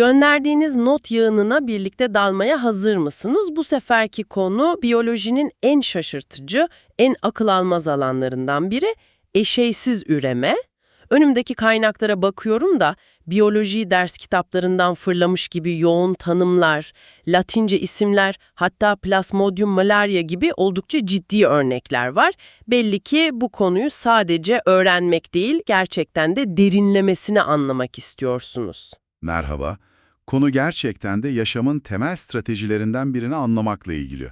Gönderdiğiniz not yığınına birlikte dalmaya hazır mısınız? Bu seferki konu biyolojinin en şaşırtıcı, en akıl almaz alanlarından biri eşeysiz üreme. Önümdeki kaynaklara bakıyorum da biyoloji ders kitaplarından fırlamış gibi yoğun tanımlar, latince isimler, hatta plasmodium malaria gibi oldukça ciddi örnekler var. Belli ki bu konuyu sadece öğrenmek değil, gerçekten de derinlemesine anlamak istiyorsunuz. Merhaba. Konu gerçekten de yaşamın temel stratejilerinden birini anlamakla ilgili.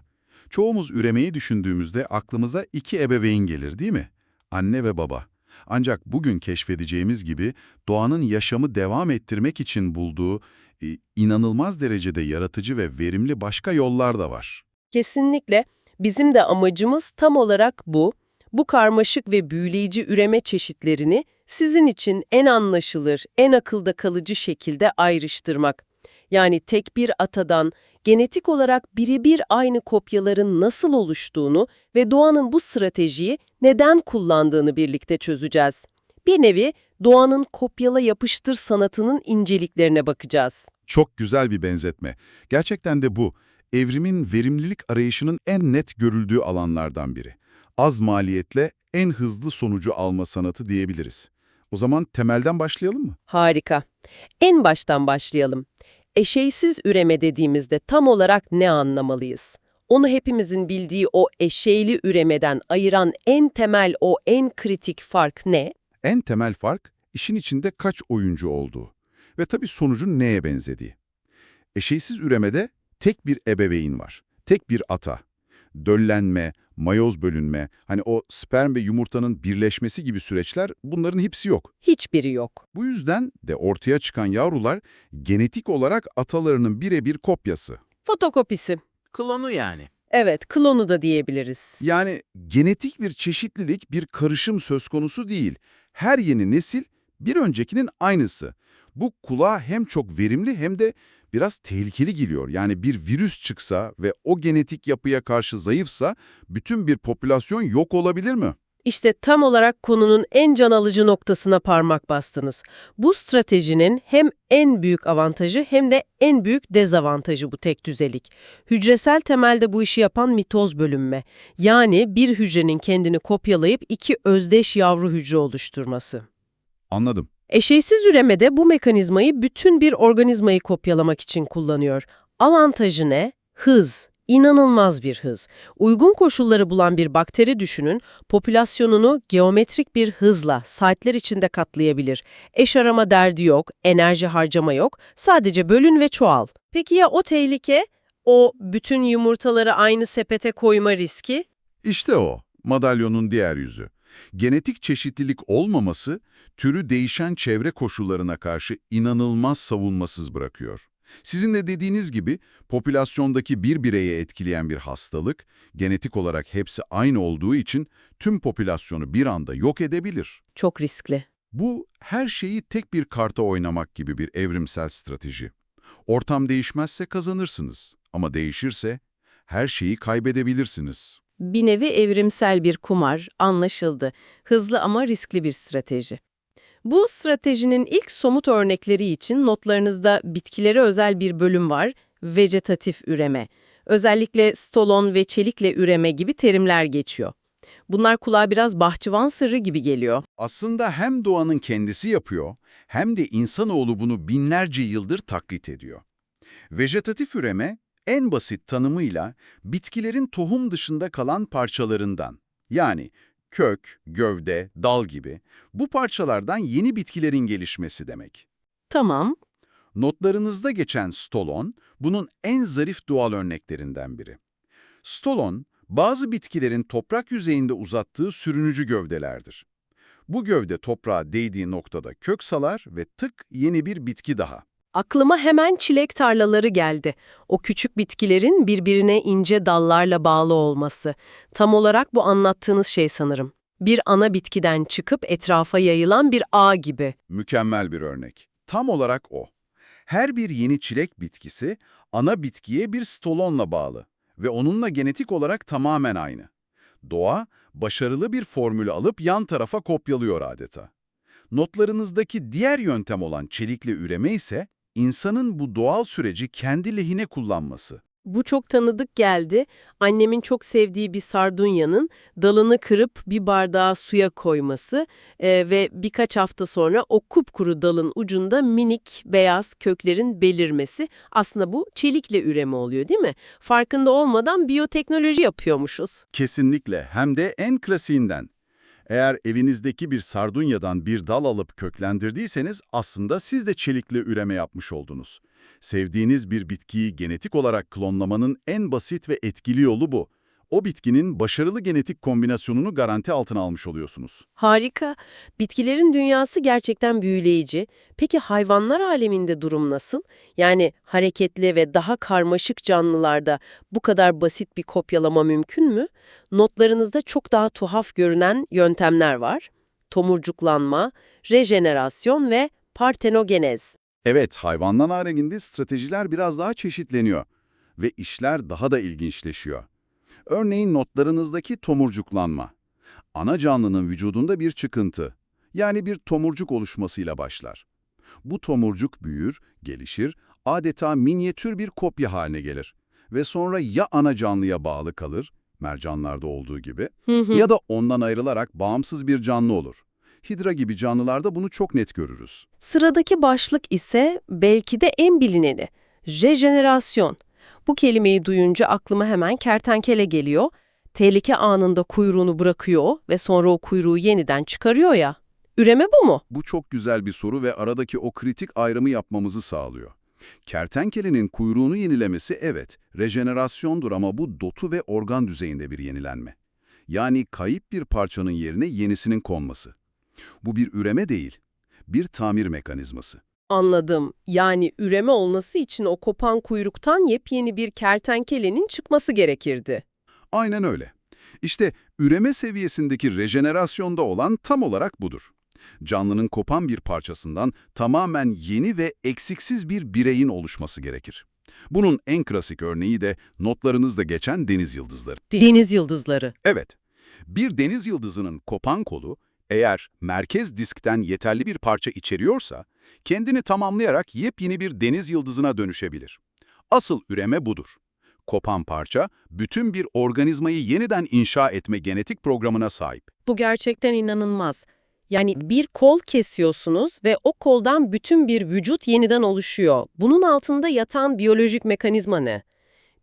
Çoğumuz üremeyi düşündüğümüzde aklımıza iki ebeveyn gelir değil mi? Anne ve baba. Ancak bugün keşfedeceğimiz gibi doğanın yaşamı devam ettirmek için bulduğu e, inanılmaz derecede yaratıcı ve verimli başka yollar da var. Kesinlikle bizim de amacımız tam olarak bu. Bu karmaşık ve büyüleyici üreme çeşitlerini sizin için en anlaşılır, en akılda kalıcı şekilde ayrıştırmak. Yani tek bir atadan genetik olarak birebir aynı kopyaların nasıl oluştuğunu ve doğanın bu stratejiyi neden kullandığını birlikte çözeceğiz. Bir nevi doğanın kopyala yapıştır sanatının inceliklerine bakacağız. Çok güzel bir benzetme. Gerçekten de bu, evrimin verimlilik arayışının en net görüldüğü alanlardan biri. Az maliyetle en hızlı sonucu alma sanatı diyebiliriz. O zaman temelden başlayalım mı? Harika. En baştan başlayalım. Eşeysiz üreme dediğimizde tam olarak ne anlamalıyız? Onu hepimizin bildiği o eşeyli üremeden ayıran en temel o en kritik fark ne? En temel fark, işin içinde kaç oyuncu olduğu ve tabii sonucun neye benzediği. Eşeysiz üremede tek bir ebeveyn var, tek bir ata. Döllenme, mayoz bölünme, hani o sperm ve yumurtanın birleşmesi gibi süreçler bunların hepsi yok. Hiçbiri yok. Bu yüzden de ortaya çıkan yavrular genetik olarak atalarının birebir kopyası. Fotokopisi. Klonu yani. Evet, klonu da diyebiliriz. Yani genetik bir çeşitlilik, bir karışım söz konusu değil. Her yeni nesil bir öncekinin aynısı. Bu kulağa hem çok verimli hem de biraz tehlikeli geliyor. Yani bir virüs çıksa ve o genetik yapıya karşı zayıfsa bütün bir popülasyon yok olabilir mi? İşte tam olarak konunun en can alıcı noktasına parmak bastınız. Bu stratejinin hem en büyük avantajı hem de en büyük dezavantajı bu tek düzelik. Hücresel temelde bu işi yapan mitoz bölünme. Yani bir hücrenin kendini kopyalayıp iki özdeş yavru hücre oluşturması. Anladım. Eşeysiz üremede bu mekanizmayı bütün bir organizmayı kopyalamak için kullanıyor. Avantajı ne? Hız. İnanılmaz bir hız. Uygun koşulları bulan bir bakteri düşünün, popülasyonunu geometrik bir hızla saatler içinde katlayabilir. Eş arama derdi yok, enerji harcama yok, sadece bölün ve çoğal. Peki ya o tehlike? O bütün yumurtaları aynı sepete koyma riski? İşte o, madalyonun diğer yüzü. Genetik çeşitlilik olmaması, türü değişen çevre koşullarına karşı inanılmaz savunmasız bırakıyor. Sizin de dediğiniz gibi popülasyondaki bir bireye etkileyen bir hastalık, genetik olarak hepsi aynı olduğu için tüm popülasyonu bir anda yok edebilir. Çok riskli. Bu, her şeyi tek bir karta oynamak gibi bir evrimsel strateji. Ortam değişmezse kazanırsınız ama değişirse her şeyi kaybedebilirsiniz. Bir nevi evrimsel bir kumar, anlaşıldı. Hızlı ama riskli bir strateji. Bu stratejinin ilk somut örnekleri için notlarınızda bitkilere özel bir bölüm var, vejetatif üreme. Özellikle stolon ve çelikle üreme gibi terimler geçiyor. Bunlar kulağa biraz bahçıvan sırrı gibi geliyor. Aslında hem doğanın kendisi yapıyor, hem de insanoğlu bunu binlerce yıldır taklit ediyor. Vejetatif üreme, en basit tanımıyla bitkilerin tohum dışında kalan parçalarından, yani kök, gövde, dal gibi bu parçalardan yeni bitkilerin gelişmesi demek. Tamam, Notlarınızda geçen stolon, bunun en zarif doğal örneklerinden biri. Stolon, bazı bitkilerin toprak yüzeyinde uzattığı sürünücü gövdelerdir. Bu gövde toprağa değdiği noktada kök salar ve tık yeni bir bitki daha. Aklıma hemen çilek tarlaları geldi. O küçük bitkilerin birbirine ince dallarla bağlı olması. Tam olarak bu anlattığınız şey sanırım. Bir ana bitkiden çıkıp etrafa yayılan bir ağ gibi. Mükemmel bir örnek. Tam olarak o. Her bir yeni çilek bitkisi ana bitkiye bir stolonla bağlı ve onunla genetik olarak tamamen aynı. Doğa, başarılı bir formülü alıp yan tarafa kopyalıyor adeta. Notlarınızdaki diğer yöntem olan çelikle üreme ise insanın bu doğal süreci kendi lehine kullanması. Bu çok tanıdık geldi. Annemin çok sevdiği bir sardunyanın dalını kırıp bir bardağa suya koyması e, ve birkaç hafta sonra o kupkuru dalın ucunda minik beyaz köklerin belirmesi. Aslında bu çelikle üreme oluyor değil mi? Farkında olmadan biyoteknoloji yapıyormuşuz. Kesinlikle hem de en klasiğinden. Eğer evinizdeki bir sardunyadan bir dal alıp köklendirdiyseniz aslında siz de çelikle üreme yapmış oldunuz. Sevdiğiniz bir bitkiyi genetik olarak klonlamanın en basit ve etkili yolu bu. O bitkinin başarılı genetik kombinasyonunu garanti altına almış oluyorsunuz. Harika. Bitkilerin dünyası gerçekten büyüleyici. Peki hayvanlar aleminde durum nasıl? Yani hareketli ve daha karmaşık canlılarda bu kadar basit bir kopyalama mümkün mü? Notlarınızda çok daha tuhaf görünen yöntemler var. Tomurcuklanma, rejenerasyon ve partenogenez. Evet, hayvanlar aleminde stratejiler biraz daha çeşitleniyor ve işler daha da ilginçleşiyor. Örneğin notlarınızdaki tomurcuklanma. Ana canlının vücudunda bir çıkıntı, yani bir tomurcuk oluşmasıyla başlar. Bu tomurcuk büyür, gelişir, adeta minyatür bir kopya haline gelir ve sonra ya ana canlıya bağlı kalır, mercanlarda olduğu gibi, Hı hı. ya da ondan ayrılarak bağımsız bir canlı olur. Hidra gibi canlılarda bunu çok net görürüz. Sıradaki başlık ise belki de en bilineni, rejenerasyon. Bu kelimeyi duyunca aklıma hemen kertenkele geliyor. Tehlike anında kuyruğunu bırakıyor ve sonra o kuyruğu yeniden çıkarıyor ya. Üreme bu mu? Bu çok güzel bir soru ve aradaki o kritik ayrımı yapmamızı sağlıyor. Kertenkelenin kuyruğunu yenilemesi evet, rejenerasyondur ama bu dotu ve organ düzeyinde bir yenilenme. Yani kayıp bir parçanın yerine yenisinin konması. Bu bir üreme değil, bir tamir mekanizması. Anladım. Yani üreme olması için o kopan kuyruktan yepyeni bir kertenkelenin çıkması gerekirdi. Aynen öyle. İşte üreme seviyesindeki rejenerasyonda olan tam olarak budur. Canlının kopan bir parçasından tamamen yeni ve eksiksiz bir bireyin oluşması gerekir. Bunun en klasik örneği de notlarınızda geçen deniz yıldızları. Deniz yıldızları. Evet, bir deniz yıldızının kopan kolu eğer merkez diskten yeterli bir parça içeriyorsa, kendini tamamlayarak yepyeni bir deniz yıldızına dönüşebilir. Asıl üreme budur. Kopan parça, bütün bir organizmayı yeniden inşa etme genetik programına sahip. Bu gerçekten inanılmaz. Yani bir kol kesiyorsunuz ve o koldan bütün bir vücut yeniden oluşuyor. Bunun altında yatan biyolojik mekanizma ne?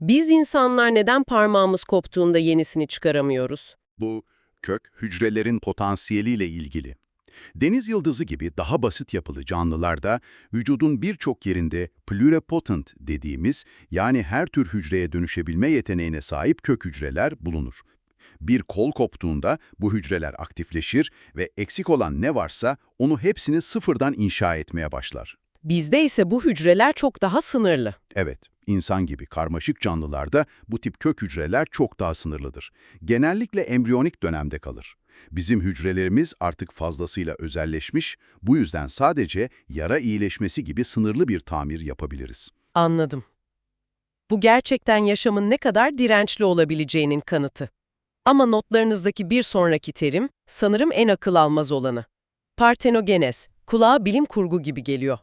Biz insanlar neden parmağımız koptuğunda yenisini çıkaramıyoruz? Bu, kök hücrelerin potansiyeliyle ilgili. Deniz yıldızı gibi daha basit yapılı canlılarda vücudun birçok yerinde pluripotent dediğimiz yani her tür hücreye dönüşebilme yeteneğine sahip kök hücreler bulunur. Bir kol koptuğunda bu hücreler aktifleşir ve eksik olan ne varsa onu hepsini sıfırdan inşa etmeye başlar. Bizde ise bu hücreler çok daha sınırlı. Evet, insan gibi karmaşık canlılarda bu tip kök hücreler çok daha sınırlıdır. Genellikle embriyonik dönemde kalır. Bizim hücrelerimiz artık fazlasıyla özelleşmiş, bu yüzden sadece yara iyileşmesi gibi sınırlı bir tamir yapabiliriz. Anladım. Bu gerçekten yaşamın ne kadar dirençli olabileceğinin kanıtı. Ama notlarınızdaki bir sonraki terim sanırım en akıl almaz olanı. Partenogenez, kulağa bilim kurgu gibi geliyor.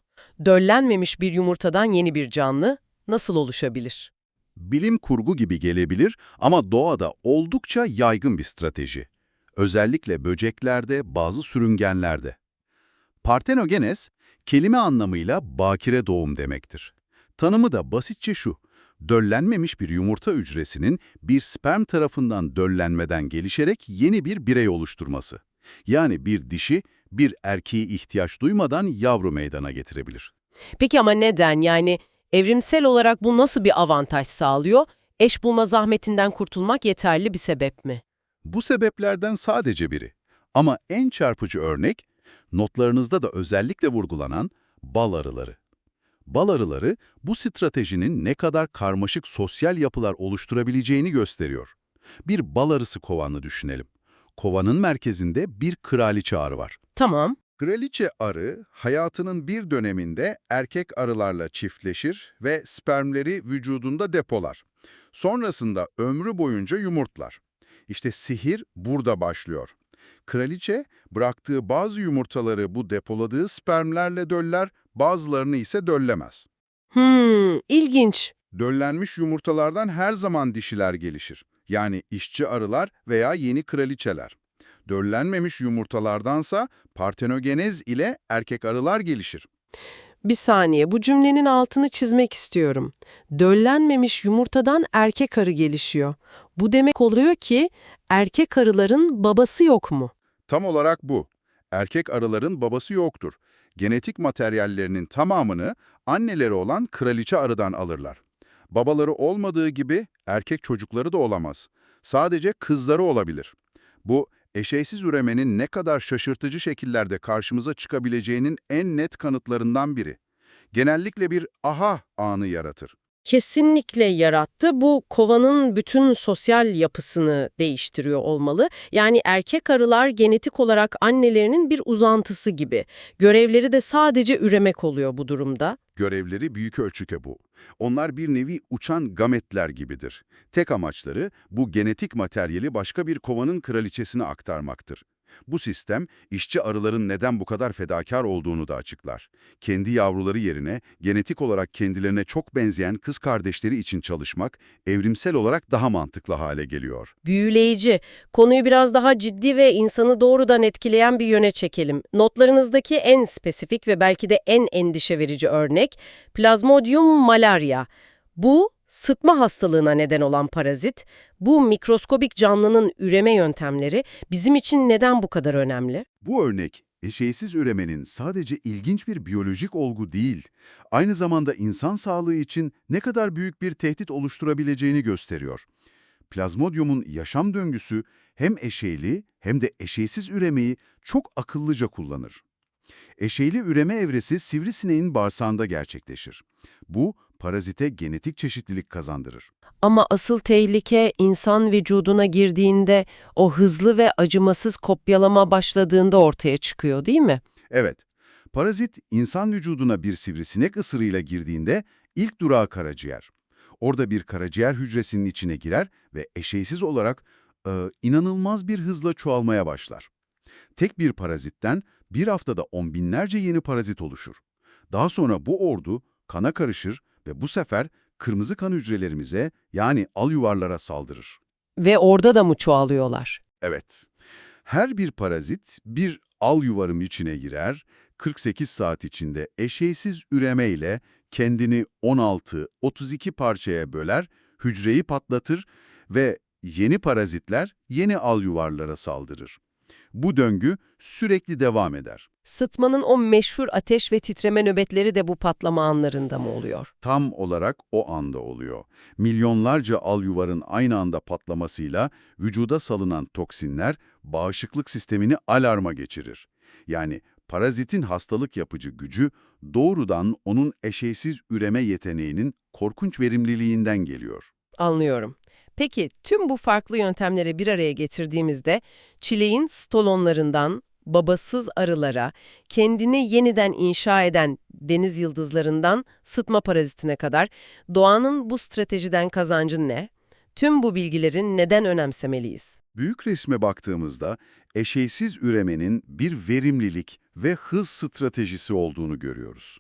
Döllenmemiş bir yumurtadan yeni bir canlı nasıl oluşabilir? Bilim kurgu gibi gelebilir ama doğada oldukça yaygın bir strateji. Özellikle böceklerde, bazı sürüngenlerde. Partenogenes, kelime anlamıyla bakire doğum demektir. Tanımı da basitçe şu, döllenmemiş bir yumurta hücresinin bir sperm tarafından döllenmeden gelişerek yeni bir birey oluşturması. Yani bir dişi, bir erkeği ihtiyaç duymadan yavru meydana getirebilir. Peki ama neden? Yani evrimsel olarak bu nasıl bir avantaj sağlıyor? Eş bulma zahmetinden kurtulmak yeterli bir sebep mi? Bu sebeplerden sadece biri. Ama en çarpıcı örnek, notlarınızda da özellikle vurgulanan bal arıları. Bal arıları bu stratejinin ne kadar karmaşık sosyal yapılar oluşturabileceğini gösteriyor. Bir bal arısı kovanı düşünelim. Kovanın merkezinde bir kraliçe arı var. Tamam. Kraliçe arı hayatının bir döneminde erkek arılarla çiftleşir ve spermleri vücudunda depolar. Sonrasında ömrü boyunca yumurtlar. İşte sihir burada başlıyor. Kraliçe bıraktığı bazı yumurtaları bu depoladığı spermlerle döller, bazılarını ise döllemez. Hmm, ilginç. Döllenmiş yumurtalardan her zaman dişiler gelişir. Yani işçi arılar veya yeni kraliçeler. Döllenmemiş yumurtalardansa partenogenez ile erkek arılar gelişir. Bir saniye, bu cümlenin altını çizmek istiyorum. Döllenmemiş yumurtadan erkek arı gelişiyor. Bu demek oluyor ki erkek arıların babası yok mu? Tam olarak bu. Erkek arıların babası yoktur. Genetik materyallerinin tamamını anneleri olan kraliçe arıdan alırlar. Babaları olmadığı gibi erkek çocukları da olamaz. Sadece kızları olabilir. Bu, eşeysiz üremenin ne kadar şaşırtıcı şekillerde karşımıza çıkabileceğinin en net kanıtlarından biri. Genellikle bir aha anı yaratır. Kesinlikle yarattı. Bu kovanın bütün sosyal yapısını değiştiriyor olmalı. Yani erkek arılar genetik olarak annelerinin bir uzantısı gibi. Görevleri de sadece üremek oluyor bu durumda. Görevleri büyük ölçüke bu. Onlar bir nevi uçan gametler gibidir. Tek amaçları bu genetik materyali başka bir kovanın kraliçesine aktarmaktır. Bu sistem, işçi arıların neden bu kadar fedakar olduğunu da açıklar. Kendi yavruları yerine genetik olarak kendilerine çok benzeyen kız kardeşleri için çalışmak, evrimsel olarak daha mantıklı hale geliyor. Büyüleyici. Konuyu biraz daha ciddi ve insanı doğrudan etkileyen bir yöne çekelim. Notlarınızdaki en spesifik ve belki de en endişe verici örnek Plasmodium malaria. Bu sıtma hastalığına neden olan parazit. Bu mikroskobik canlının üreme yöntemleri bizim için neden bu kadar önemli? Bu örnek, eşeysiz üremenin sadece ilginç bir biyolojik olgu değil, aynı zamanda insan sağlığı için ne kadar büyük bir tehdit oluşturabileceğini gösteriyor. Plazmodium'un yaşam döngüsü hem eşeyli hem de eşeysiz üremeyi çok akıllıca kullanır. Eşeyli üreme evresi sivrisineğin bağırsağında gerçekleşir. Bu, parazite genetik çeşitlilik kazandırır. Ama asıl tehlike insan vücuduna girdiğinde o hızlı ve acımasız kopyalama başladığında ortaya çıkıyor değil mi? Evet, parazit insan vücuduna bir sivrisinek ısırığıyla girdiğinde ilk durağı karaciğer. Orada bir karaciğer hücresinin içine girer ve eşeysiz olarak e, inanılmaz bir hızla çoğalmaya başlar. Tek bir parazitten bir haftada on binlerce yeni parazit oluşur. Daha sonra bu ordu kana karışır ve bu sefer kırmızı kan hücrelerimize yani al yuvarlara saldırır. Ve orada da mı çoğalıyorlar? Evet. Her bir parazit bir al yuvarım içine girer, 48 saat içinde eşeysiz üremeyle kendini 16-32 parçaya böler, hücreyi patlatır ve yeni parazitler yeni al yuvarlara saldırır. Bu döngü sürekli devam eder. Sıtmanın o meşhur ateş ve titreme nöbetleri de bu patlama anlarında mı oluyor? Tam olarak o anda oluyor. Milyonlarca al yuvarın aynı anda patlamasıyla vücuda salınan toksinler bağışıklık sistemini alarma geçirir. Yani parazitin hastalık yapıcı gücü doğrudan onun eşeysiz üreme yeteneğinin korkunç verimliliğinden geliyor. Anlıyorum. Peki tüm bu farklı yöntemleri bir araya getirdiğimizde çileğin stolonlarından babasız arılara, kendini yeniden inşa eden deniz yıldızlarından sıtma parazitine kadar doğanın bu stratejiden kazancı ne? Tüm bu bilgilerin neden önemsemeliyiz? Büyük resme baktığımızda eşeysiz üremenin bir verimlilik ve hız stratejisi olduğunu görüyoruz.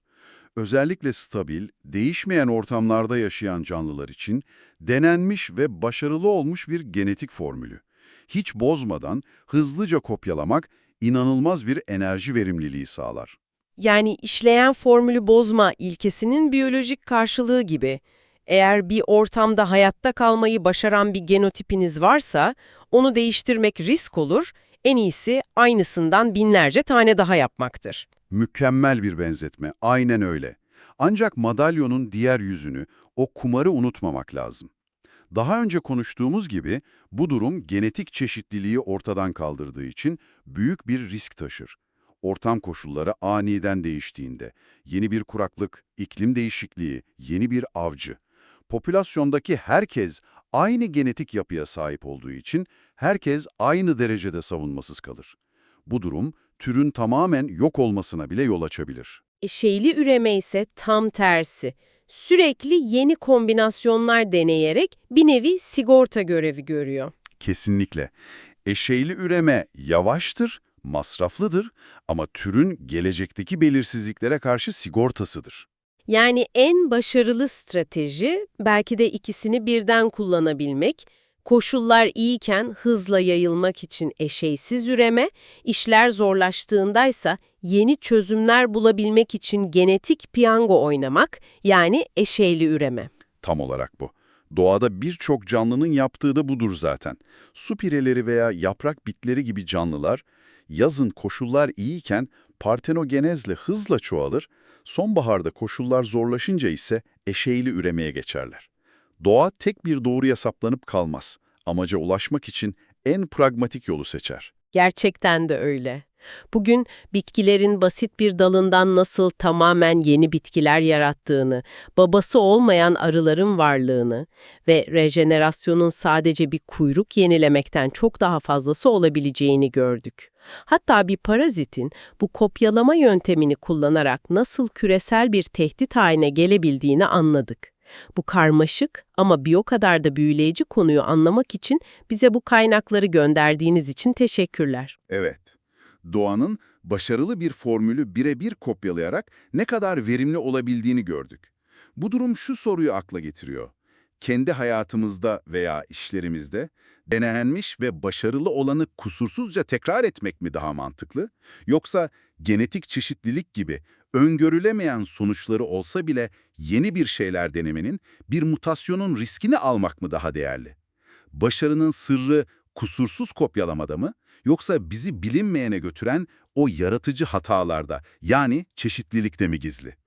Özellikle stabil, değişmeyen ortamlarda yaşayan canlılar için denenmiş ve başarılı olmuş bir genetik formülü. Hiç bozmadan hızlıca kopyalamak inanılmaz bir enerji verimliliği sağlar. Yani işleyen formülü bozma ilkesinin biyolojik karşılığı gibi. Eğer bir ortamda hayatta kalmayı başaran bir genotipiniz varsa, onu değiştirmek risk olur, en iyisi aynısından binlerce tane daha yapmaktır. Mükemmel bir benzetme, aynen öyle. Ancak madalyonun diğer yüzünü, o kumarı unutmamak lazım. Daha önce konuştuğumuz gibi bu durum genetik çeşitliliği ortadan kaldırdığı için büyük bir risk taşır. Ortam koşulları aniden değiştiğinde, yeni bir kuraklık, iklim değişikliği, yeni bir avcı. Popülasyondaki herkes aynı genetik yapıya sahip olduğu için herkes aynı derecede savunmasız kalır. Bu durum türün tamamen yok olmasına bile yol açabilir. Eşeyli üreme ise tam tersi. Sürekli yeni kombinasyonlar deneyerek bir nevi sigorta görevi görüyor. Kesinlikle. Eşeyli üreme yavaştır, masraflıdır ama türün gelecekteki belirsizliklere karşı sigortasıdır. Yani en başarılı strateji belki de ikisini birden kullanabilmek, koşullar iyiyken hızla yayılmak için eşeysiz üreme, işler zorlaştığındaysa yeni çözümler bulabilmek için genetik piyango oynamak yani eşeyli üreme. Tam olarak bu. Doğada birçok canlının yaptığı da budur zaten. Su pireleri veya yaprak bitleri gibi canlılar yazın koşullar iyiyken partenogenezle hızla çoğalır, sonbaharda koşullar zorlaşınca ise eşeğli üremeye geçerler. Doğa tek bir doğruya saplanıp kalmaz. Amaca ulaşmak için en pragmatik yolu seçer. Gerçekten de öyle. Bugün bitkilerin basit bir dalından nasıl tamamen yeni bitkiler yarattığını, babası olmayan arıların varlığını ve rejenerasyonun sadece bir kuyruk yenilemekten çok daha fazlası olabileceğini gördük. Hatta bir parazitin bu kopyalama yöntemini kullanarak nasıl küresel bir tehdit haline gelebildiğini anladık. Bu karmaşık ama bir o kadar da büyüleyici konuyu anlamak için bize bu kaynakları gönderdiğiniz için teşekkürler. Evet, doğanın başarılı bir formülü birebir kopyalayarak ne kadar verimli olabildiğini gördük. Bu durum şu soruyu akla getiriyor. Kendi hayatımızda veya işlerimizde denenmiş ve başarılı olanı kusursuzca tekrar etmek mi daha mantıklı? Yoksa genetik çeşitlilik gibi öngörülemeyen sonuçları olsa bile yeni bir şeyler denemenin, bir mutasyonun riskini almak mı daha değerli? Başarının sırrı kusursuz kopyalamada mı yoksa bizi bilinmeyene götüren o yaratıcı hatalarda yani çeşitlilikte mi gizli?